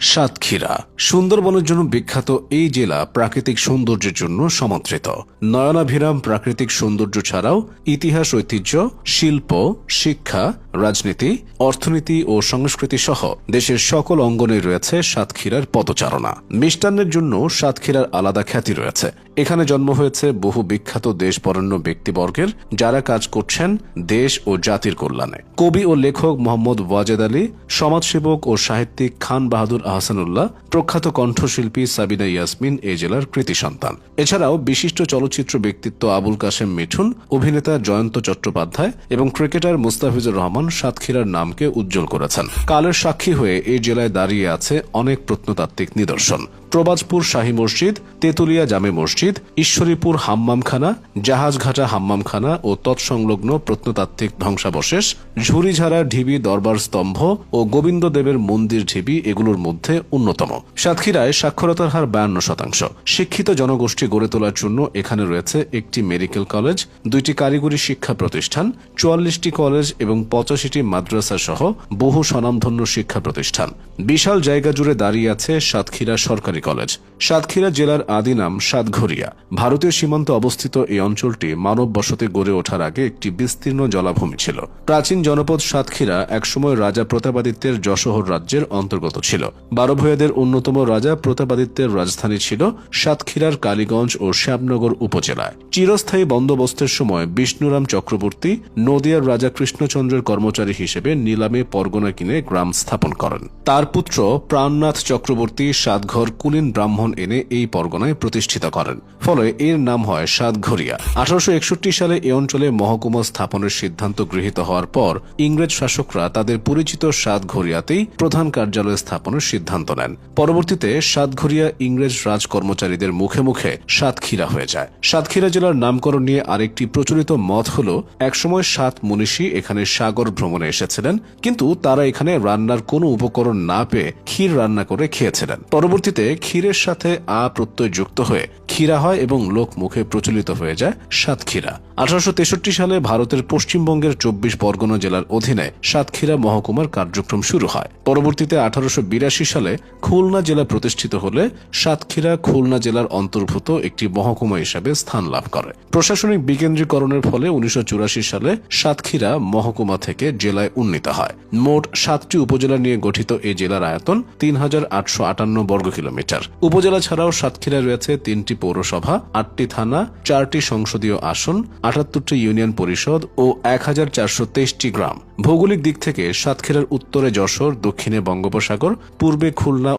সাতক্ষীরা। সুন্দরবনের জন্য বিখ্যাত এই জেলা প্রাকৃতিক সৌন্দর্যের জন্য সমাদৃত। নয়নাভিরাম প্রাকৃতিক সৌন্দর্য ছাড়াও ইতিহাস, ঐতিহ্য, শিল্প, শিক্ষা, রাজনীতি, অর্থনীতি ও সংস্কৃতি সহ দেশের সকল অঙ্গনে রয়েছে সাতক্ষীরার পদচারণা। মিষ্টান্নের জন্য সাতক্ষীরার আলাদা খ্যাতি রয়েছে। এখানে জন্ম হয়েছে বহু বিখ্যাত দেশবরণ্য ব্যক্তিবর্গের যারা কাজ করছেন দেশ ও জাতির কল্যাণে। কবি ও লেখক মোহাম্মদ ওয়াজেদ আলী, সমাজসেবক ও সাহিত্যিক খান বাহাদুর আহসানুল্লাহ প্রখ্যাত কণ্ঠশিল্পী সাবিনা ইয়াসমিন এ জেলার কৃতি সন্তান। এছাড়াও বিশিষ্ট চলচ্চিত্র ব্যক্তিত্ব আবুল কাশেম মিঠুন, অভিনেতা জয়ন্ত চট্টোপাধ্যায় এবং ক্রিকেটার মুস্তাফিজুর রহমান সাতক্ষীরার নামকে উজ্জ্বল করেছেন। কালের সাক্ষী হয়ে এই জেলায় দাঁড়িয়ে আছে অনেক প্রত্নতাত্ত্বিক নিদর্শন। প্রবাজপুর শাহী মসজিদ, তেতুলিয়া জামে মসজিদ, ঈশ্বরীপুর হাম্মামখানা, জাহাজঘাটা হাম্মামখানা ও তৎসংলগ্ন প্রত্নতাত্ত্বিক ধ্বংসাবশেষ, ঝুড়িঝাড়া ঢিবি দরবার স্তম্ভ ও গোবিন্দদেবের মন্দির ঢিবি এগুলোর মধ্যে অন্যতম। সাতক্ষীরায় সাক্ষরতার হার বায়ান্ন শতাংশ। শিক্ষিত জনগোষ্ঠী গড়ে তোলার জন্য এখানে রয়েছে একটি মেডিকেল কলেজ, দুইটি কারিগরি শিক্ষা প্রতিষ্ঠান, চুয়াল্লিশটি কলেজ এবং পঁচাশিটি মাদ্রাসা সহ বহু স্বনামধন্য শিক্ষা প্রতিষ্ঠান। বিশাল জায়গা জুড়ে দাঁড়িয়ে আছে সাতক্ষীরা সরকারি কলেজ। সাতক্ষীরা জেলার আদি নাম সাতঘরিয়া। ভারতীয় সীমান্তে অবস্থিত এই অঞ্চলটি মানব বসতি গড়ে ওঠার আগে একটি বিস্তীর্ণ জলাভূমি ছিল। প্রাচীন জনপদ সাতক্ষীরা একসময় রাজা প্রতাপাদিত্যের যশোহর রাজ্যের অন্তর্গত ছিল। বারো ভূয়াদের অন্যতম রাজা প্রতাপাদিত্যের রাজধানী ছিল সাতক্ষীরার কালীগঞ্জ ও শ্যামনগর উপজেলায়। চিরস্থায়ী বন্দোবস্তের সময় বিষ্ণুরাম চক্রবর্তী নদিয়ার রাজা কৃষ্ণচন্দ্রের কর্মচারী হিসেবে নিলামে পরগনা কিনে গ্রাম স্থাপন করেন। তার পুত্র প্রাণনাথ চক্রবর্তী সাতঘর কুলীন ব্রাহ্মণ এনে এই পরগনায় প্রতিষ্ঠিত করেন। ফলে এর নাম হয় সাতঘরিয়া। আঠারোশো একষট্টি সালে এ অঞ্চলে মহকুমা স্থাপনের সিদ্ধান্ত গৃহীত হওয়ার পর ইংরেজ শাসকরা তাদের পরিচিত সাতঘরিয়াতেই প্রধান কার্যালয় স্থাপনের সিদ্ধান্ত নেন। পরবর্তীতে সাতঘরিয়া ইংরেজ রাজ কর্মচারীদের মুখে মুখে সাতক্ষীরা হয়ে যায়। সাতক্ষীরা জেলার নামকরণ নিয়ে আরেকটি প্রচলিত মত হল, একসময় সাত মনীষী এখানে সাগর ভ্রমণে এসেছিলেন, কিন্তু তারা এখানে রান্নার কোনো উপকরণ না পেয়ে ক্ষীর রান্না করে খেয়েছিলেন। পরবর্তীতে ক্ষীরের সাথে আ প্রত্যয় যুক্ত হয়ে ক্ষীরা হয় এবং লোক মুখে প্রচলিত হয়ে যায় সাতক্ষীরা আঠারোশো তেষট্টি সালে ভারতের পশ্চিমবঙ্গের চব্বিশ পরগনা জেলার অধীনে সাতক্ষীরা মহকুমার কার্যক্রম শুরু হয়। পরবর্তীতে আঠারোশো বিরাশি সালে খুলনা জেলা প্রতিষ্ঠিত হলে সাতক্ষীরা খুলনা জেলার অন্তর্ভুক্ত একটি মহকুমা হিসাবে স্থান লাভ করে। প্রশাসনিক বিকেন্দ্রীকরণের ফলে উনিশশো চুরাশি সালে সাতক্ষীরা মহকুমা থেকে জেলায় উন্নীত হয়। মোট সাতটি উপজেলা নিয়ে গঠিত এই জেলার আয়তন তিন হাজার আটশো আটান্ন বর্গ কিলোমিটার। উপজেলা ছাড়াও সাতক্ষীরায় রয়েছে তিনটি পৌরসভা, আটটি থানা, চারটি সংসদীয় আসন, আটাত্তরটি ইউনিয়ন পরিষদ ও এক হাজার চারশো তেইশটি গ্রাম। ভৌগোলিক দিক থেকে সাতক্ষীরার উত্তরে যশোর, দক্ষিণে বঙ্গোপসাগর, পূর্বে খুলনা